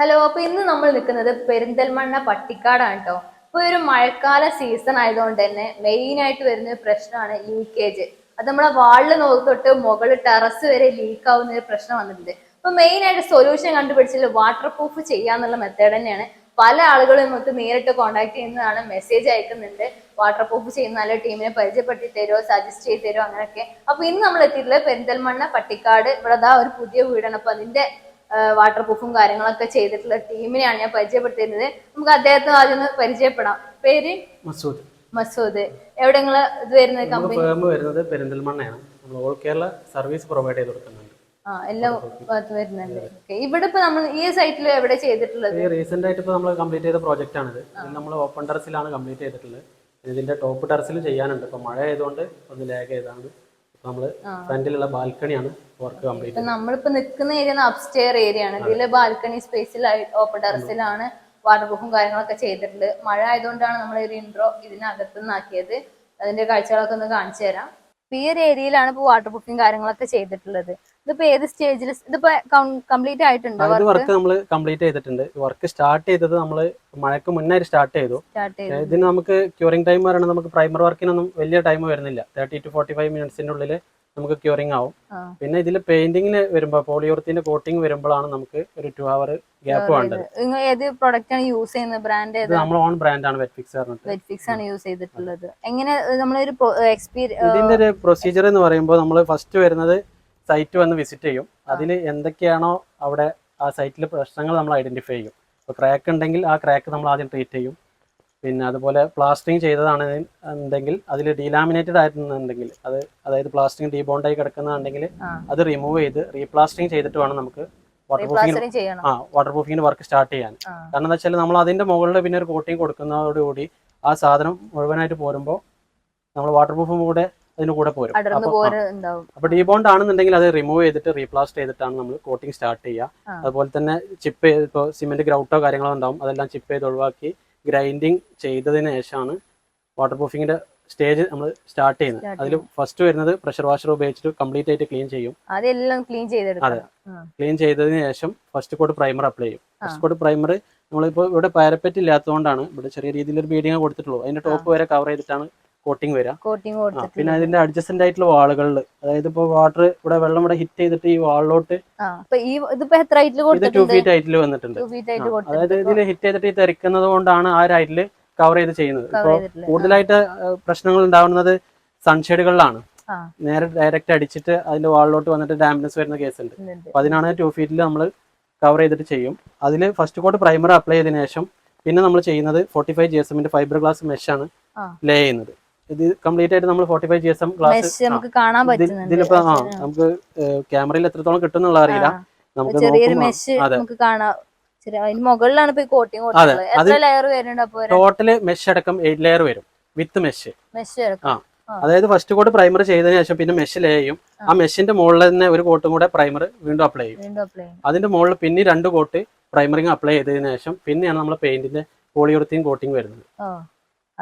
Hello അപ്പൊ ഇന്ന് നമ്മൾ നിൽക്കുന്നത് പെരിന്തൽമണ്ണ പട്ടിക്കാടാണ് കേട്ടോ ഇപ്പൊ ഒരു മഴക്കാല സീസൺ ആയതുകൊണ്ട് തന്നെ മെയിൻ ആയിട്ട് വരുന്ന ഒരു പ്രശ്നമാണ് ലീക്കേജ് അത് നമ്മളെ വാളിൽ തൊട്ട് മുകളിൽ ടെറസ് വരെ ലീക്ക് ആവുന്ന ഒരു പ്രശ്നം വന്നിട്ടുണ്ട്. അപ്പൊ മെയിൻ ആയിട്ട് സൊല്യൂഷൻ കണ്ടുപിടിച്ചത് വാട്ടർ പ്രൂഫ് ചെയ്യാന്നുള്ള മെത്തേഡ് തന്നെയാണ്. പല ആളുകളും നമുക്ക് നേരിട്ട് കോൺടാക്ട് ചെയ്യുന്നതാണ് മെസ്സേജ് അയക്കുന്നുണ്ട്. വാട്ടർ പ്രൂഫ് ചെയ്യുന്ന നല്ല ടീമിനെ പരിചയപ്പെടുത്തി തരുമോ സജസ്റ്റ് ചെയ്ത് തരുമോ അങ്ങനെയൊക്കെ. അപ്പൊ ഇന്ന് നമ്മൾ എത്തിയിട്ടുള്ളത് പെരിന്തൽമണ്ണ പട്ടിക്കാട്. ഇവിടെ ഒരു പുതിയ വീടാണ്. അപ്പൊ അതിന്റെ വാട്ടർ പ്രൂഫും കാര്യങ്ങളൊക്കെ ചെയ്തിട്ടുള്ള ടീമിനെയാണ് ഞാൻ പരിചയപ്പെടുത്തിയിരുന്നത്. നമുക്ക് അദ്ദേഹത്തെ ആദ്യം ഒന്ന് പരിചയപ്പെടാം. പേര്? മസൂദ്. മസൂദ്. എവിടെ നിങ്ങൾ ഇത് വരുന്നത് കമ്പനി ഫേം വരുന്നത് പെരിന്തൽമണ്ണയാണ്. നമ്മൾ ഓൾ കേരള സർവീസ് പ്രൊവൈഡ് ചെയ്ത് കൊടുക്കുന്നുണ്ട്. ആ എല്ലാം വരുന്നുണ്ട്. ഇവിടെ ഇപ്പൊ നമ്മൾ ഈ സൈറ്റിൽ എവിടെ ചെയ്തിട്ടുള്ളത്? റീസെന്റ് ആയിട്ട് നമ്മൾ കംപ്ലീറ്റ് ചെയ്ത പ്രോജക്റ്റ് ആണിത്. നമ്മൾ ഓപ്പൺ ടെറസിലാണ് കംപ്ലീറ്റ് ചെയ്തിട്ടുള്ളത്. ഇതിന്റെ ടോപ്പ് ടെറസിൽ ചെയ്യാനുണ്ട്. ഇപ്പൊ മഴ ആയതുകൊണ്ട് ഒന്ന് ലാഗ് ചെയ്താണ് ഇപ്പൊ നമ്മൾ ഫ്രണ്ടിലുള്ള ബാൽക്കണിയാണ് വർക്ക് കംപ്ലീറ്റ് നമ്മളിപ്പോ നിൽക്കുന്ന ഏരിയ അപ്സ്റ്റെയർ ഏരിയ ആണ്. ഇതിൽ ബാൽക്കണി സ്പേസിൽ ഓപ്പൺ ടെറസിലാണ് വാട്ടർ പ്രൂഫും കാര്യങ്ങളൊക്കെ ചെയ്തിട്ടുണ്ട്. മഴ ആയതുകൊണ്ടാണ് നമ്മൾ ഒരു ഇൻട്രോ ഇതിനകത്ത് നിന്നാക്കിയത്. അതിന്റെ കാഴ്ചകളൊക്കെ ഒന്ന് കാണിച്ചു തരാം. ഈ ഒരു ഏരിയയിലാണ് ഇപ്പൊ വാട്ടർ പ്രൂഫിങ് കാര്യങ്ങളൊക്കെ ചെയ്തിട്ടുള്ളത്. ഇതിപ്പോ ഏത് സ്റ്റേജിൽ ഇതിപ്പോ കംപ്ലീറ്റ് ആയിട്ടുണ്ടോ ഇത് വർക്ക്? നമ്മൾ കംപ്ലീറ്റ് ചെയ്തിട്ടുണ്ട്. വർക്ക് സ്റ്റാർട്ട് ചെയ്തത് നമ്മൾ മഴയ്ക്ക് മുന്നേ സ്റ്റാർട്ട് ചെയ്തു. ഇതിന് നമുക്ക് ക്യൂറിംഗ് ടൈം പറയുന്നത് നമുക്ക് പ്രൈമർ വർക്കിനൊന്നും വലിയ ടൈം വരുന്നില്ല. തേർട്ടി ടു ഫോർട്ടി ഫൈവ് മിനിറ്റ്സിന്റെ ഉള്ളിൽ നമുക്ക് ക്യൂറിംഗ് ആവും. പിന്നെ ഇതിൽ പെയിന്റിങ്ങിന് വരുമ്പോൾ പോളിയോർത്തിന്റെ കോട്ടിംഗ് വരുമ്പോഴാണ് നമുക്ക് ഒരു ടു അവർ ഗ്യാപ്പ് വേണ്ടത്. ഏത് പ്രോഡക്റ്റ് ആണ് യൂസ് ചെയ്യുന്നത്? ബ്രാൻഡ് നമ്മൾ ഓൺ ബ്രാൻഡ് ആണ് വെറ്റ്ഫിക്സ് വെറ്റ്ഫിക്സ് ആണ് യൂസ് ചെയ്തിട്ടുള്ളത്. എങ്ങനെ നമ്മളൊരു എക്സ്പീരിയൻസ് ഇതിന്റെ ഒരു പ്രൊസീജിയർ എന്ന് പറയുമ്പോൾ നമ്മൾ ഫസ്റ്റ് വരുന്നത് സൈറ്റ് വന്ന് വിസിറ്റ് ചെയ്യും. അതിൽ എന്തൊക്കെയാണോ അവിടെ ആ സൈറ്റിലെ പ്രശ്നങ്ങൾ നമ്മൾ ഐഡന്റിഫൈ ചെയ്യും. ഇപ്പോൾ ക്രാക്ക് ഉണ്ടെങ്കിൽ ആ ക്രാക്ക് നമ്മൾ ആദ്യം ട്രീറ്റ് ചെയ്യും. പിന്നെ അതുപോലെ പ്ലാസ്റ്റിങ് ചെയ്തതാണ് ഉണ്ടെങ്കിൽ അതിൽ ഡീലാമിനേറ്റഡ് ആയിരുന്നുണ്ടെങ്കിൽ അത് അതായത് പ്ലാസ്റ്റിങ് ഡീബോണ്ടായി കിടക്കുന്നതാണെങ്കിൽ. അത് റിമൂവ് ചെയ്ത് റീപ്ലാസ്റ്റിങ് ചെയ്തിട്ട് വേണം നമുക്ക് വാട്ടർ പ്രൂഫിംഗ് ആ വാട്ടർ പ്രൂഫിങ്ങിന് വർക്ക് സ്റ്റാർട്ട് ചെയ്യാൻ. കാരണം എന്താ വെച്ചാൽ നമ്മൾ അതിന്റെ മുകളിൽ പിന്നെ ഒരു കോട്ടിങ് കൊടുക്കുന്നതോടുകൂടി ആ സാധനം മുഴുവനായിട്ട് പോരുമ്പോൾ നമ്മൾ വാട്ടർ പ്രൂഫും കൂടെ അതിന് കൂടെ പോരും. അപ്പൊ ഡീബോണ്ട് ആണെന്നുണ്ടെങ്കിൽ അത് റിമൂവ് ചെയ്തിട്ട് റീപ്ലാസ്റ്റ് ചെയ്തിട്ടാണ് നമ്മൾ കോട്ടിംഗ് സ്റ്റാർട്ട് ചെയ്യുക. അതുപോലെ തന്നെ ചിപ്പ് ഇപ്പോൾ സിമെന്റ് ഗ്രൗട്ടോ കാര്യങ്ങളോ ഉണ്ടാവും. അതെല്ലാം ചിപ്പ് ചെയ്ത് ഒഴിവാക്കി ഗ്രൈൻഡിങ് ചെയ്തതിന് ശേഷമാണ് വാട്ടർ പ്രൂഫിങ്ങിന്റെ സ്റ്റേജ് നമ്മൾ സ്റ്റാർട്ട് ചെയ്യുന്നത്. അതിൽ ഫസ്റ്റ് വരുന്നത് പ്രഷർ വാഷർ ഉപയോഗിച്ചിട്ട് കംപ്ലീറ്റ് ആയിട്ട് ക്ലീൻ ചെയ്യും. അതെല്ലാം ക്ലീൻ ചെയ്തെടുക്കണം. ക്ലീൻ ചെയ്തതിന് ശേഷം ഫസ്റ്റ് കോട്ട് പ്രൈമർ അപ്ലൈ ചെയ്യും. ഫസ്റ്റ് കോട്ട് പ്രൈമർ നമ്മളിപ്പോൾ ഇവിടെ പാരപ്പറ്റ് ഇല്ലാത്തതുകൊണ്ടാണ് ഇവിടെ ചെറിയ രീതിയിൽ ഒരു ബീഡിങ് കൊടുത്തിട്ടുള്ളൂ. അതിന്റെ ടോപ്പ് വരെ കവർ ചെയ്തിട്ടാണ് കോട്ടിങ് വരാം. കോട്ടിങ് ആ, പിന്നെ അതിന്റെ അഡ്ജസ്റ്റന്റ് ആയിട്ടുള്ള വാളുകളിൽ അതായത് ഇപ്പൊ വാട്ടർ ഇവിടെ വെള്ളം ഇവിടെ ഹിറ്റ് ചെയ്തിട്ട് ഈ വാളിലോട്ട് ഇത് ടു ഫീറ്റ് ഹൈറ്റിൽ വന്നിട്ടുണ്ട്. അതായത് ഇതിന് ഇതിൽ ഹിറ്റ് ചെയ്തിട്ട് ഈ തെറിക്കുന്നത് കൊണ്ടാണ് ആ ഒരു ഹൈറ്റിൽ കവർ ചെയ്ത് ചെയ്യുന്നത്. ഇപ്പൊ ഇപ്പോൾ കൂടുതലായിട്ട് പ്രശ്നങ്ങൾ ഉണ്ടാവുന്നത് സൺഷെയ്ഡുകളിലാണ് നേരെ ഡയറക്റ്റ് അടിച്ചിട്ട് അതിന്റെ വാളിലോട്ട് വന്നിട്ട് ഡാമേജ് വരുന്ന കേസ് ഉണ്ട്. അപ്പൊ അതിനാണ് ടു ഫീറ്റിൽ നമ്മൾ കവർ ചെയ്തിട്ട് ചെയ്യും. അതിൽ ഫസ്റ്റ് കോട്ട് പ്രൈമർ അപ്ലൈ ചെയ്തതിനു ശേഷം പിന്നെ നമ്മൾ ചെയ്യുന്നത് ഫോർട്ടി ഫൈവ് ജി എസ് എമ്മിന്റെ ഫൈബർ ഗ്ലാസ് മെഷാണ്. ലേ ചെയ്യുന്നത്. ഇത് കംപ്ലീറ്റ് ആയിട്ട് നമ്മൾ forty five G S M glass നമുക്ക് കാണാൻ പറ്റുന്നുണ്ട്. ഇതിലിപ്പോ ആ നമുക്ക് ക്യാമറയിൽ എത്രത്തോളം കിട്ടുന്നുള്ള അറിയില്ല. നമുക്ക് ചെറിയൊരു മെഷ് നമുക്ക് കാണാം. അതിന് മുകളിലാണ് ഇപ്പൊ കോട്ടിങ് എത്ര ലെയർ വരുന്നുണ്ട് അപ്പൊ ടോട്ടൽ മെഷ് അടക്കം ലെയർ വരും. വിത്ത് മെഷ് മെഷ് ആ. അതായത് ഫസ്റ്റ് കോട്ട് പ്രൈമർ ചെയ്തതിനു ശേഷം പിന്നെ മെഷ് ലേ ചെയ്യും. ആ. മെഷിന്റെ മുകളിൽ തന്നെ ഒരു കോട്ടും കൂടെ പ്രൈമർ വീണ്ടും അപ്ലൈ ചെയ്യും. അതിന്റെ മുകളിൽ പിന്നെ രണ്ട് കോട്ട് പ്രൈമറിങ് അപ്ലൈ ചെയ്തതിനു ശേഷം പിന്നെയാണ് നമ്മൾ പെയിന്റിന്റെ പോളിയുറത്തീൻ കോട്ടിങ് വരുന്നത്.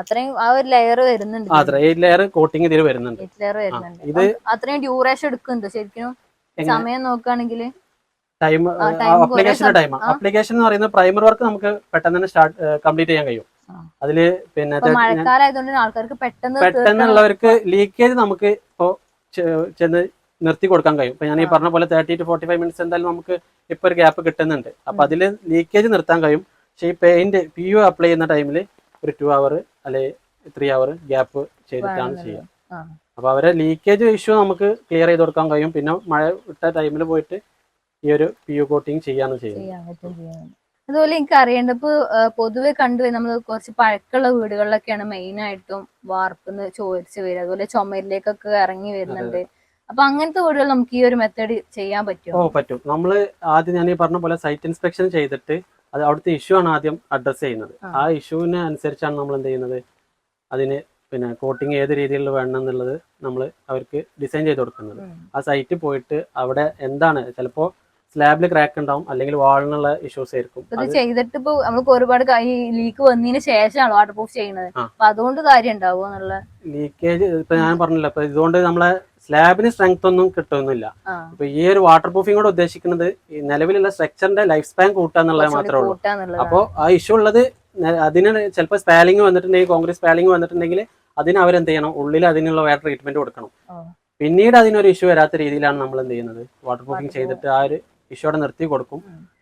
അത്രയും ആ ഒരു ലെയർ വരുന്നുണ്ട് അത്ര എയ്റ്റ് ലെയർ കോട്ടിങ് ഇതിൽ വരുന്നുണ്ട്. ലെയർ വരുന്നുണ്ട്. ഇത് അത്രയും ഡ്യൂറേഷൻ എടുക്കുന്നുണ്ട് ശരിക്കും. സമയം നോക്കുകയാണെങ്കിൽ ടൈം അപ്ലിക്കേഷന്റെ ടൈം അപ്ലിക്കേഷൻ എന്ന് പറയുന്നത് പ്രൈമർ വർക്ക് നമുക്ക് പെട്ടെന്ന് തന്നെ സ്റ്റാർട്ട് കംപ്ലീറ്റ് ചെയ്യാൻ കഴിയും. അതിൽ പിന്നെ ഇപ്പൊ ആൾക്കാർക്ക് പെട്ടെന്ന് പെട്ടെന്നുള്ളവർക്ക് ലീക്കേജ് നമുക്ക് ഇപ്പോ ചെന്ന് നിർത്തി കൊടുക്കാൻ കഴിയും. ഇപ്പൊ ഞാൻ ഈ പറഞ്ഞ പോലെ thirty to forty five minutes എന്തായാലും നമുക്ക് ഇപ്പൊ ഒരു ഗ്യാപ്പ് കിട്ടുന്നുണ്ട്. അപ്പൊ അതിൽ ലീക്കേജ് നിർത്താൻ കഴിയും. പക്ഷെ ഈ പെയിന്റ് പി യു അപ്ലൈ ചെയ്യുന്ന ടൈമിൽ ഒരു ടു അവർ അല്ലെങ്കിൽ ത്രീ അവർ ഗ്യാപ്പ് ചെയ്തിട്ടാണ് ചെയ്യുക. അപ്പൊ അവരെ ലീക്കേജ് ഇഷ്യൂ നമുക്ക് ക്ലിയർ ചെയ്ത് കൊടുക്കാൻ കഴിയും. പിന്നെ മഴ ഇട്ട ടൈമിൽ പോയിട്ട് ഈ ഒരു പി യു കോട്ടിങ് ചെയ്യാന്ന്. ചെയ്യുന്നത് ചെയ്യാൻ അതുപോലെ എനിക്ക് അറിയേണ്ട ഇപ്പൊ പൊതുവെ കണ്ടുവരും നമ്മൾ കുറച്ച് പഴക്കമുള്ള വീടുകളിലൊക്കെയാണ് മെയിൻ ആയിട്ടും വാർപ്പെന്ന് ചോദിച്ചു വരിക. അതുപോലെ ചുമരിലേക്കൊക്കെ ഇറങ്ങി വരുന്നുണ്ട്. അപ്പൊ അങ്ങനത്തെ വീടുകൾ നമുക്ക് ഈ ഒരു മെത്തേഡ് ചെയ്യാൻ പറ്റും ഓ പറ്റും. നമ്മൾ ആദ്യം ഞാൻ ഈ പറഞ്ഞ പോലെ സൈറ്റ് ഇൻസ്പെക്ഷൻ ചെയ്തിട്ട് അത് അവിടുത്തെ ഇഷ്യൂ ആണ് ആദ്യം അഡ്രസ്സ് ചെയ്യുന്നത്. ആ. ഇഷ്യൂവിനെ അനുസരിച്ചാണ് നമ്മൾ എന്ത് ചെയ്യുന്നത്? അതിന് പിന്നെ കോട്ടിങ് ഏത് രീതിയിൽ വേണം എന്നുള്ളത് നമ്മൾ അവർക്ക് ഡിസൈൻ ചെയ്ത് കൊടുക്കുന്നത്. ആ സൈറ്റിൽ പോയിട്ട് അവിടെ എന്താണ്? ചിലപ്പോൾ സ്ലാബിൽ ക്രാക്ക് ഉണ്ടാവും അല്ലെങ്കിൽ വാളിനുള്ള ഇഷ്യൂസ് ആയിരിക്കും. ഇത് അത് ചെയ്തിട്ട് ഇപ്പൊ നമുക്ക് ഒരുപാട് ലീക്ക് വന്നതിന് ശേഷമാണ് വാട്ടർ പ്രൂഫ് ചെയ്യുന്നത്. അപ്പൊ അതുകൊണ്ട് കാര്യം ഉണ്ടാവും എന്നുള്ള ലീക്കേജ് ഇപ്പൊ ഞാൻ പറഞ്ഞില്ല ഇപ്പൊ ഇതുകൊണ്ട് നമ്മളെ സ്ലാബിന് സ്ട്രെങ്ത് ഒന്നും കിട്ടുന്നില്ല അപ്പൊ ഈ ഒരു വാട്ടർ പ്രൂഫിംഗ് കൂടെ ഉദ്ദേശിക്കുന്നത് ഈ നിലവിലുള്ള സ്ട്രക്ചറിന്റെ ലൈഫ് സ്പാൻ കൂട്ടുക എന്നുള്ളത് മാത്രമേ ഉള്ളൂ. അപ്പോൾ ആ ഇഷ്യൂ ഉള്ളത് അതിന് ചിലപ്പോൾ സ്പാലിംഗ് വന്നിട്ടുണ്ടെങ്കിൽ കോൺക്രീറ്റ് സ്പാലിംഗ് വന്നിട്ടുണ്ടെങ്കിൽ അതിന് അവരെന്ത് ചെയ്യണം? ഉള്ളിൽ അതിനുള്ള വേറെ ട്രീറ്റ്മെന്റ് കൊടുക്കണം. പിന്നീട് അതിനൊരു ഇഷ്യൂ വരാത്ത രീതിയിലാണ് നമ്മൾ എന്ത് ചെയ്യുന്നത്? വാട്ടർ പ്രൂഫിംഗ് ചെയ്തിട്ട് ആ ഒരു ഇഷ്യൂ അവിടെ നിർത്തി കൊടുക്കും.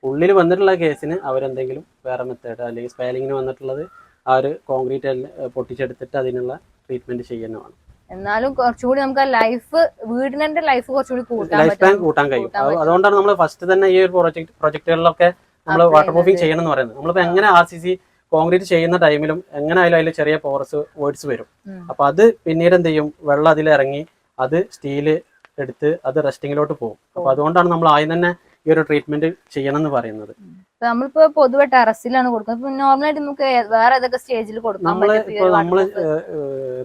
ഉള്ളിൽ വന്നിട്ടുള്ള കേസിന് അവരെന്തെങ്കിലും വേറെ മെത്തേഡ് അല്ലെങ്കിൽ സ്പാലിങ്ങിന് വന്നിട്ടുള്ളത് ആ ഒരു കോൺക്രീറ്റ് പൊട്ടിച്ചെടുത്തിട്ട് അതിനുള്ള ട്രീറ്റ്മെന്റ് ചെയ്യുന്നതാണ്. എന്നാലും കുറച്ചുകൂടി നമുക്ക് ആ ലൈഫ് വീടിനെ ലൈഫ് കുറച്ചുകൂടി കൂട്ടാൻ ലൈഫ് സ്പാൻ കൂട്ടാൻ കഴിയും. അതുകൊണ്ടാണ് നമ്മൾ ഫസ്റ്റ് തന്നെ ഈ ഒരു പ്രൊജക്ട് പ്രൊജക്ടുകളിലൊക്കെ നമ്മൾ വാട്ടർ പ്രൂഫിംഗ്. ചെയ്യണം എന്ന് പറയുന്നത്. നമ്മളിപ്പോ എങ്ങനെ ആർ സി സി കോൺക്രീറ്റ് ചെയ്യുന്ന ടൈമിലും എങ്ങനെ ആയാലും അതിൽ ചെറിയ പോറസ് വേർഡ്സ് വരും. അപ്പൊ അത് പിന്നീട് എന്ത് ചെയ്യും? വെള്ളം അതിലിറങ്ങി അത് സ്റ്റീൽ എടുത്ത് അത് റെസ്റ്റിങ്ങിലോട്ട് പോകും. അപ്പൊ അതുകൊണ്ടാണ് നമ്മൾ ആദ്യം തന്നെ ഈ ഒരു ട്രീറ്റ്മെന്റ് ചെയ്യണം എന്ന് പറയുന്നത് നമ്മളിപ്പോ പൊതുവെ ടെറസിലാണ് കൊടുക്കുന്നത്. നോർമലായിട്ട് നമുക്ക് വേറെ ഏതൊക്കെ സ്റ്റേജിൽ കൊടുക്കാൻ നമ്മൾ നമ്മൾ?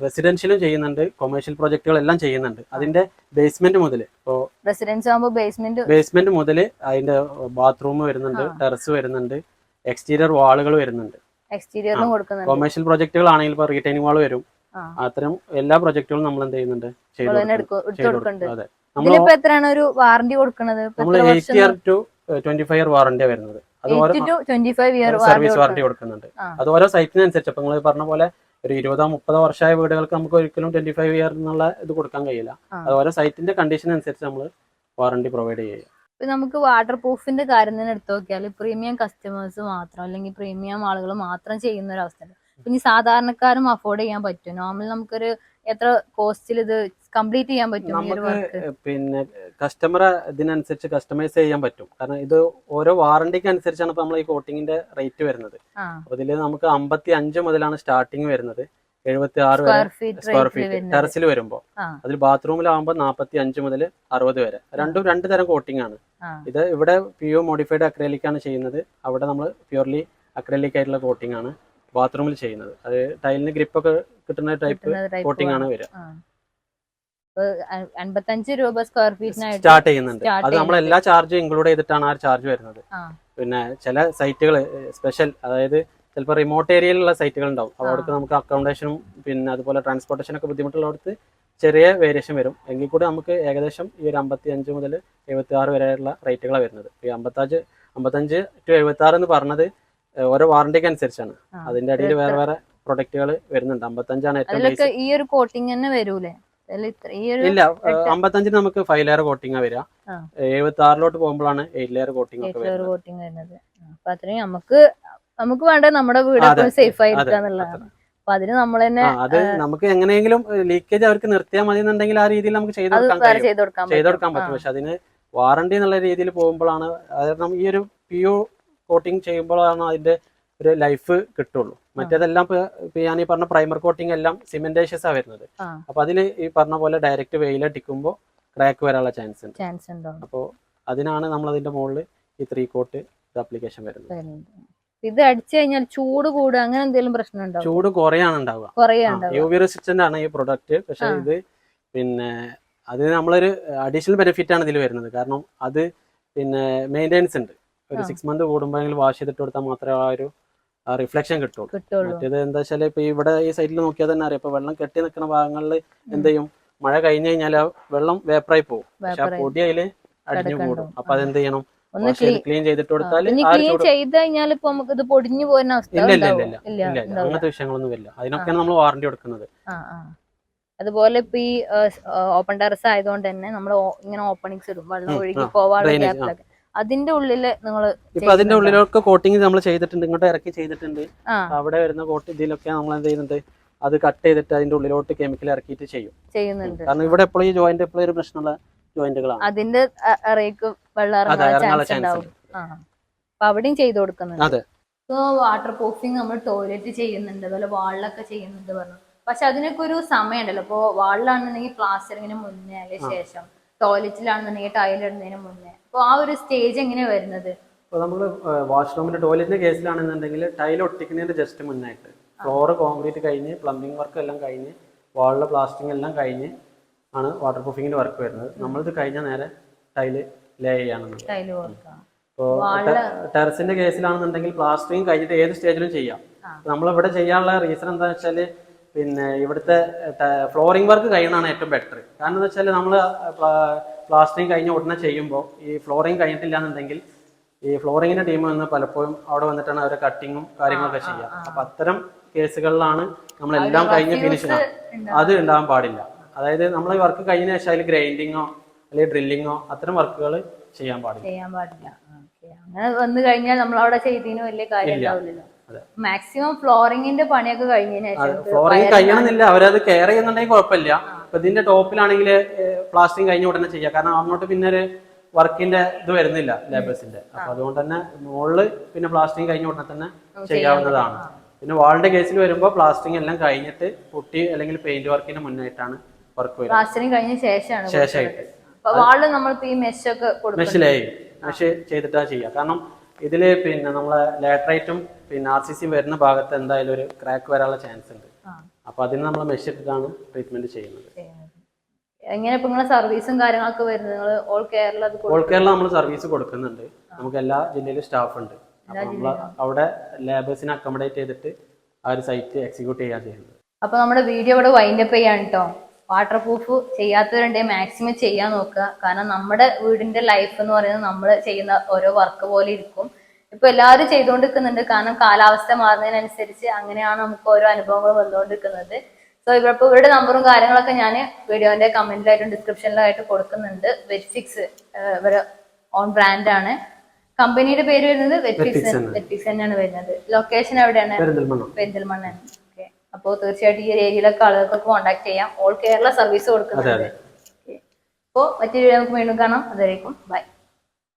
റെസിഡൻഷ്യലും ചെയ്യുന്നുണ്ട്. കൊമേഴ്ഷ്യൽ പ്രൊജക്ടുകളെല്ലാം ചെയ്യുന്നുണ്ട്. അതിന്റെ ബേസ്മെന്റ് മുതൽ ഇപ്പോ റെസിഡൻസ് ആകുമ്പോൾ ബേസ്മെന്റ് ബേസ്മെന്റ് മുതൽ അതിന്റെ ബാത്റൂം വരുന്നുണ്ട് ടെറസ് വരുന്നുണ്ട് എക്സ്റ്റീരിയർ വാളുകൾ വരുന്നുണ്ട്. എക്സ്റ്റീരിയറിലും കൊടുക്കുന്നുണ്ട്. കൊമേഴ്ഷ്യൽ പ്രൊജക്ടുകൾ ആണെങ്കിൽ ഇപ്പൊ റീറ്റൈനിങ് വാൾ വരും. അത്തരം എല്ലാ പ്രൊജക്ടുകളും നമ്മൾ എന്ത് ചെയ്യുന്നുണ്ട്? ചെയ്തു കൊടുക്കും. അതെ. ഇതിലിപ്പോ എത്രയാണ് ഒരു വാറണ്ടി കൊടുക്കുന്നത് ഇപ്പൊ നമ്മൾ eight year to twenty five year വാറന്റിയാ വരുന്നത്. അത് സർവീസ് വാറണ്ടി കൊടുക്കുന്നുണ്ട്. അത് ഓരോ സൈറ്റിനനുസരിച്ച് അപ്പൊ നിങ്ങൾ പറഞ്ഞ പോലെ ഒരു ഇരുപതോ മുപ്പതോ വർഷമായ വീടുകൾക്ക് നമുക്ക് ഒരിക്കലും ട്വന്റി ഫൈവ് ഇയർ എന്നുള്ള ഇത് കൊടുക്കാൻ കഴിയില്ല. അത് ഓരോ സൈറ്റിന്റെ കണ്ടീഷൻ അനുസരിച്ച് നമ്മൾ വാറണ്ടി പ്രൊവൈഡ് ചെയ്യുക. ഇപ്പൊ നമുക്ക് വാട്ടർ പ്രൂഫിന്റെ കാര്യം തന്നെ എടുത്തു നോക്കിയാൽ പ്രീമിയം കസ്റ്റമേഴ്സ് മാത്രം അല്ലെങ്കിൽ പ്രീമിയം ആളുകൾ മാത്രം ചെയ്യുന്ന ഒരു അവസ്ഥ ഇനി സാധാരണക്കാരും അഫോർഡ് ചെയ്യാൻ പറ്റും. നോർമൽ നമുക്കൊരു എത്ര കോസ്റ്റിൽ ഇത് കംപ്ലീറ്റ് ചെയ്യാൻ പറ്റും നമുക്ക് പിന്നെ കസ്റ്റമർ ഇതിനനുസരിച്ച് കസ്റ്റമൈസ് ചെയ്യാൻ പറ്റും. കാരണം ഇത് ഓരോ വാറണ്ടിക്ക് അനുസരിച്ചാണ് ഇപ്പൊ നമ്മൾ ഈ കോട്ടിങ്ങിന്റെ റേറ്റ് വരുന്നത്. അപ്പൊ ഇതിൽ നമുക്ക് അമ്പത്തി അഞ്ച് മുതലാണ് സ്റ്റാർട്ടിങ് വരുന്നത്. എഴുപത്തി ആറ് സ്ക്വയർ ഫീറ്റ് ടെറസിൽ വരുമ്പോൾ അതിൽ ബാത്റൂമിലാവുമ്പോൾ നാൽപ്പത്തി അഞ്ച് മുതൽ അറുപത് വരെ. രണ്ടും രണ്ട് തരം കോട്ടിംഗ് ആണ്. ഇത് ഇവിടെ പ്യൂർ മോഡിഫൈഡ് അക്രലിക് ആണ് ചെയ്യുന്നത്. അവിടെ നമ്മൾ പ്യൂർലി അക്രലിക് ആയിട്ടുള്ള കോട്ടിംഗ് ആണ് ബാത്റൂമിൽ ചെയ്യുന്നത്. അത് ടൈലിന് ഗ്രിപ്പ് ഒക്കെ കിട്ടുന്ന ടൈപ്പ് കോട്ടിംഗ് ആണ്. വരിക. അൻപത്തഞ്ച് രൂപ സ്ക്വയർ ഫീറ്റിനായിട്ട് സ്റ്റാർട്ട് ചെയ്യുന്നുണ്ട്. അത് നമ്മൾ എല്ലാ ചാർജും ഇൻക്ലൂഡ് ചെയ്തിട്ടാണ് ആ ചാർജ് വരുന്നത്. പിന്നെ ചില സൈറ്റുകൾ സ്പെഷ്യൽ അതായത് ചിലപ്പോൾ റിമോട്ട് ഏരിയയിലുള്ള സൈറ്റുകൾ ഉണ്ടാവും. അവിടെ അവിടേക്ക് നമുക്ക് അക്കോമഡേഷനും പിന്നെ അതുപോലെ ട്രാൻസ്പോർട്ടേഷൻ ഒക്കെ ബുദ്ധിമുട്ടുള്ളവർക്ക് ചെറിയ വേരിയേഷൻ വരും. എങ്കിൽ കൂടെ നമുക്ക് ഏകദേശം ഈ ഒരു അമ്പത്തി അഞ്ച് മുതൽ എഴുപത്തി ആറ് വരെയുള്ള റേറ്റുകളാണ് വരുന്നത്. ഈ അമ്പത്തഞ്ച് അമ്പത്തഞ്ച് ടു എഴുപത്തി ആറ് എന്ന് പറഞ്ഞത് ഓരോ വാറണ്ടിക്ക് അനുസരിച്ചാണ് അതിന്റെ അടിയിൽ വേറെ വേറെ പ്രൊഡക്റ്റുകൾ വരുന്നുണ്ട്. അമ്പത്തഞ്ചാണ് ഏറ്റവും ഈ ഒരു കോട്ടിംഗ് തന്നെ വരൂലേ? ഇല്ല. അമ്പത്തഞ്ചിന് നമുക്ക് ഫൈവ് ലെയർ കോട്ടിംഗ് വരിക. ആ. എഴുപത്തി ആറിലോട്ട് പോകുമ്പോഴാണ് എയ്റ്റ് ലെയർ കോട്ടിംഗ് ഒക്കെ വരുന്നത്. അപ്പൊ അത്രയും നമുക്ക് നമുക്ക് വേണ്ട നമ്മുടെ വീട് സേഫ് അപ്പൊ അതിന് നമ്മൾ തന്നെ അത് നമുക്ക് എങ്ങനെയെങ്കിലും ലീക്കേജ് അവർക്ക് നിർത്തിയാൽ മതി എന്നുണ്ടെങ്കിൽ ആ രീതിയിൽ നമുക്ക് ചെയ്ത് കൊടുക്കാൻ വേറെ ചെയ്ത് കൊടുക്കാൻ ചെയ്ത് പറ്റും. പക്ഷെ അതിന് വാറണ്ടി എന്നുള്ള രീതിയിൽ പോകുമ്പോഴാണ് അതായത് ഈ ഒരു പി യു കോട്ടിങ് ചെയ്യുമ്പോഴാണ് അതിന്റെ ഒരു ലൈഫ് കിട്ടുള്ളൂ. മറ്റേതെല്ലാം ഇപ്പൊ ഞാൻ ഈ പറഞ്ഞ പ്രൈമർ കോട്ടിംഗ് എല്ലാം സിമെന്റേഷ്യസ് ആ വരുന്നത്. അപ്പൊ അതിൽ ഈ പറഞ്ഞ പോലെ ഡയറക്റ്റ് വെയിലടിക്കുമ്പോ ക്രാക്ക് വരാനുള്ള ചാൻസ് ഉണ്ട്. ചാൻസ് ഉണ്ടോ അപ്പോൾ അതിനാണ് നമ്മൾ അതിന്റെ മുകളിൽ ഈ ത്രീ കോട്ട് ആപ്ലിക്കേഷൻ വരുന്നത്. ഇത് അടിച്ചു കഴിഞ്ഞാൽ ചൂട് കൂടുക അങ്ങനെ എന്തെങ്കിലും പ്രശ്നം ചൂട് കുറയാണ് ഉണ്ടാവുക. കുറേ യു ഉണ്ടാവും വി റെസിസ്റ്റന്റ് ആണ് ഈ പ്രൊഡക്റ്റ് പക്ഷെ ഇത് പിന്നെ അത് നമ്മളൊരു അഡീഷണൽ ബെനിഫിറ്റ് ആണ് ഇതിൽ വരുന്നത്. കാരണം അത് പിന്നെ മെയിന്റെനൻസ് ഉണ്ട്. ഒരു. സിക്സ് മന്ത് കൂടുമ്പോഴെങ്കിലും വാഷ് ചെയ്തിട്ട് കൊടുത്താൽ മാത്രമേ ആ ഒരു റിഫ്ലക്ഷൻ കിട്ടുള്ളൂ. മറ്റേത് എന്താ വെച്ചാൽ ഇപ്പൊ ഇവിടെ ഈ സൈഡിൽ നോക്കിയാൽ തന്നെ അറിയാം. ഇപ്പൊ വെള്ളം കെട്ടി നിൽക്കുന്ന ഭാഗങ്ങളിൽ എന്ത് ചെയ്യും? മഴ കഴിഞ്ഞു കഴിഞ്ഞാൽ ആ വെള്ളം വേപ്പറായി പോകും. പക്ഷെ ആ പൊടി അതിൽ അടിഞ്ഞു? കൂടും. അപ്പൊ അതെന്ത് ചെയ്യണം? ക്ലീൻ ചെയ്തിട്ട് കൊടുത്താൽ ക്ലീൻ ചെയ്ത് കഴിഞ്ഞാൽ ഇപ്പൊ നമുക്ക് ഇത് പൊടിഞ്ഞു പോകുന്ന അവസ്ഥ ഇല്ല ഇല്ല ഇല്ല അങ്ങനത്തെ വിഷയങ്ങളൊന്നും ഇല്ല. അതിനൊക്കെയാണ് നമ്മൾ വാറണ്ടി കൊടുക്കുന്നത്. അതുപോലെ ഇപ്പൊ ഈ ഓപ്പൺ ടെറസ് ആയതുകൊണ്ട് തന്നെ നമ്മൾ ഇങ്ങനെ ഓപ്പണിങ്സ് ഇടും. വെള്ളം ഒഴുകി പോവാറില്ല പോവാനുള്ള ഗ്യാപ്പിലൊക്കെ. അതിന്റെ ഉള്ളിൽ നിങ്ങൾ ഇപ്പൊ അതിന്റെ ഉള്ളിലൊക്കെ കോട്ടിങ് നമ്മൾ ചെയ്തിട്ടുണ്ട് ഇങ്ങോട്ട് ഇറക്കി ചെയ്തിട്ടുണ്ട്. ആ. അവിടെ വരുന്ന കോട്ട് ഇതിലൊക്കെ നമ്മൾ എന്ത് ചെയ്യുന്നുണ്ട് അത് കട്ട് ചെയ്തിട്ട് അതിന്റെ ഉള്ളിലോട്ട് കെമിക്കൽ ഇറക്കിയിട്ട് ചെയ്യും. ചെയ്യുന്നുണ്ട്. കാരണം ഇവിടെ എപ്പോഴും ഈ ജോയിന്റ് എപ്പോഴും ഒരു പ്രശ്നമുള്ള ജോയിന്റുകളാണ് അതിന്റെ അവിടെയും ചെയ്തു കൊടുക്കുന്നുണ്ട്. അതെ. സോ വാട്ടർ പ്രൂഫിങ് നമ്മൾ ടോയ്ലറ്റ് ചെയ്യുന്നുണ്ട് അതുപോലെ വാളിലൊക്കെ ചെയ്യുന്നുണ്ട് പറഞ്ഞു. പക്ഷെ അതിനൊക്കെ ഒരു സമയമുണ്ടല്ലോ. ഇപ്പൊ വാളിലാണെന്നുണ്ടെങ്കിൽ പ്ലാസ്റ്ററിങ്ങിന് മുന്നേ അല്ലെങ്കിൽ ശേഷം. ടോയ്ലറ്റിലാണെന്നുണ്ടെങ്കിൽ ടൈലിടുന്നതിന് മുന്നേ. അപ്പോൾ ആ ഒരു സ്റ്റേജ് എങ്ങനെയാണ് വരുന്നത്? ഇപ്പോൾ നമ്മൾ വാഷ്റൂമിന്റെ ടോയ്ലറ്റിന്റെ കേസിലാണെന്നുണ്ടെങ്കിൽ ടൈൽ ഒട്ടിക്കുന്നതിന്റെ ജസ്റ്റ് മുന്നായിട്ട്. ഫ്ലോറ് കോൺക്രീറ്റ് കഴിഞ്ഞ് പ്ലംബിംഗ് വർക്ക് എല്ലാം കഴിഞ്ഞ് വാളിലെ പ്ലാസ്റ്റിംഗ് എല്ലാം കഴിഞ്ഞ് ആണ് വാട്ടർ പ്രൂഫിങ്ങിന്റെ വർക്ക് വരുന്നത് നമ്മളിത് കഴിഞ്ഞ നേരെ ടൈൽ ലേ ചെയ്യാണെന്നുള്ളത്. അപ്പോൾ ടെറസിന്റെ കേസിലാണെന്നുണ്ടെങ്കിൽ പ്ലാസ്റ്ററിങ് കഴിഞ്ഞിട്ട് ഏത് സ്റ്റേജിലും ചെയ്യാം. നമ്മളിവിടെ ചെയ്യാനുള്ള റീസൺ എന്താ വെച്ചാൽ പിന്നെ ഇവിടുത്തെ ഫ്ലോറിംഗ് വർക്ക് കഴിയണതാണ് ഏറ്റവും ബെറ്റർ കാരണം എന്ന് വെച്ചാൽ നമ്മൾ പ്ലാസ്റ്ററിങ് കഴിഞ്ഞ ഉടനെ ചെയ്യുമ്പോൾ ഈ ഫ്ലോറിംഗ് കഴിഞ്ഞിട്ടില്ല എന്നുണ്ടെങ്കിൽ ഈ ഫ്ലോറിങ്ങിന്റെ ടീം വന്ന് പലപ്പോഴും അവിടെ വന്നിട്ടാണ് അവരെ കട്ടിങ്ങും കാര്യങ്ങളൊക്കെ ചെയ്യുക. അപ്പൊ അത്തരം കേസുകളിലാണ് നമ്മളെല്ലാം കഴിഞ്ഞ് ഫിനിഷ് അത് ഉണ്ടാകാൻ പാടില്ല. അതായത് നമ്മൾ ഈ വർക്ക് കഴിഞ്ഞ ശേഷം അതിൽ ഗ്രൈൻഡിങ്ങോ അല്ലെങ്കിൽ ഡ്രില്ലിങ്ങോ അത്തരം വർക്കുകൾ ചെയ്യാൻ പാടില്ല. ചെയ്യാൻ പാടില്ല. അങ്ങനെ വന്നു കഴിഞ്ഞാൽ നമ്മൾ അവിടെ ചെയ്തതിന് വലിയ കാര്യം ഉണ്ടാവില്ലല്ലോ. മാക്സിമം ഫ്ലോറിംഗിന്റെ പണിയൊക്കെ കഴിഞ്ഞതിന് ശേഷം ഫ്ലോറിങ് കഴിയണമെന്നില്ല. അവരത് കെയർ ചെയ്യുന്നുണ്ടെങ്കിൽ കുഴപ്പമില്ല. ഇപ്പൊ ഇതിന്റെ ടോപ്പിലാണെങ്കിൽ പ്ലാസ്റ്റിക് കഴിഞ്ഞ ഉടനെ ചെയ്യാം. കാരണം അങ്ങോട്ട് പിന്നെ ഒരു വർക്കിന്റെ ഇത് വരുന്നില്ല ലേബേഴ്സിന്റെ. അപ്പൊ അതുകൊണ്ട് തന്നെ മുകളിൽ പിന്നെ പ്ലാസ്റ്റിക് കഴിഞ്ഞ ഉടനെ തന്നെ ചെയ്യാവുന്നതാണ്. പിന്നെ വാളിന്റെ കേസിൽ വരുമ്പോൾ പ്ലാസ്റ്റിക് എല്ലാം കഴിഞ്ഞിട്ട് പുട്ടി അല്ലെങ്കിൽ പെയിന്റ് വർക്കിന് മുന്നായിട്ടാണ് വർക്ക് വരുന്നത് കഴിഞ്ഞ ശേഷമാണ് ശേഷമായിട്ട്. അപ്പൊ നമ്മളിപ്പോ ഈ മെഷ് ഒക്കെ മെഷിലായി മെഷ് ചെയ്തിട്ടാ ചെയ്യുക കാരണം ഇതിൽ പിന്നെ നമ്മളെ ലാറ്ററൈറ്റും പിന്നെ ആർ സി സി വരുന്ന ഭാഗത്ത് എന്തായാലും ഒരു ക്രാക്ക് വരാനുള്ള ചാൻസ് ഉണ്ട്. അപ്പൊ അതിന് നമ്മൾ മെഷിട്ടിട്ടാണ് ട്രീറ്റ്മെന്റ് ചെയ്യുന്നത്. എങ്ങനെ ഇപ്പൊ നിങ്ങളെ സർവീസും കാര്യങ്ങളൊക്കെ വരുന്നത്? നിങ്ങൾ ഓൾ കേരള ഓൾ കേരള നമ്മൾ സർവീസ് കൊടുക്കുന്നുണ്ട്. നമുക്ക് എല്ലാ ജില്ലയിലും സ്റ്റാഫ് ഉണ്ട്. നമ്മൾ അവിടെ ലേബേഴ്സിനെ അക്കോമഡേറ്റ് ചെയ്തിട്ട് ആ ഒരു സൈറ്റ് എക്സിക്യൂട്ട് ചെയ്യാൻ ചെയ്യുന്നത്. അപ്പൊ നമ്മുടെ വീഡിയോ ഇവിടെ വൈൻഡപ്പ് ചെയ്യാൻ കേട്ടോ വാട്ടർ പ്രൂഫ് ചെയ്യാത്തവരുണ്ടെങ്കിൽ മാക്സിമം ചെയ്യാൻ നോക്കുക. കാരണം നമ്മുടെ വീടിന്റെ ലൈഫ് എന്ന് പറയുന്നത് നമ്മൾ ചെയ്യുന്ന ഓരോ വർക്ക് പോലെ ഇരിക്കും. ഇപ്പൊ എല്ലാവരും ചെയ്തുകൊണ്ടിരിക്കുന്നുണ്ട്. കാരണം കാലാവസ്ഥ മാറുന്നതിനനുസരിച്ച് അങ്ങനെയാണ് നമുക്ക് ഓരോ അനുഭവങ്ങൾ വന്നുകൊണ്ടിരിക്കുന്നത്. സോ ഇവിടെ ഇപ്പൊ ഇവരുടെ നമ്പറും കാര്യങ്ങളൊക്കെ ഞാൻ വീഡിയോന്റെ കമന്റിലായിട്ടും ഡിസ്ക്രിപ്ഷനിലായിട്ട് കൊടുക്കുന്നുണ്ട്. വെറ്റ്ഫിക്സ് ഇവരെ ഓൺ ബ്രാൻഡ് ആണ്. കമ്പനിയുടെ പേര് വരുന്നത് വെറ്റ്ഫിക്സ്. വെറ്റ്ഫിക്സ് തന്നെയാണ് വരുന്നത്. ലൊക്കേഷൻ എവിടെയാണ്? പെരിന്തൽമണ്ണ. അപ്പോൾ തീർച്ചയായിട്ടും ഈ ഒരു ഏരിയയിലൊക്കെ ആളുകൾക്ക് കോൺടാക്ട് ചെയ്യാം. ഓൾ കേരള സർവീസ് കൊടുക്കുന്നുണ്ട്. അതെ. അപ്പോൾ മറ്റൊരു വീഡിയോ നമുക്ക് വീണ്ടും കാണാം. അതായിരിക്കും ബൈ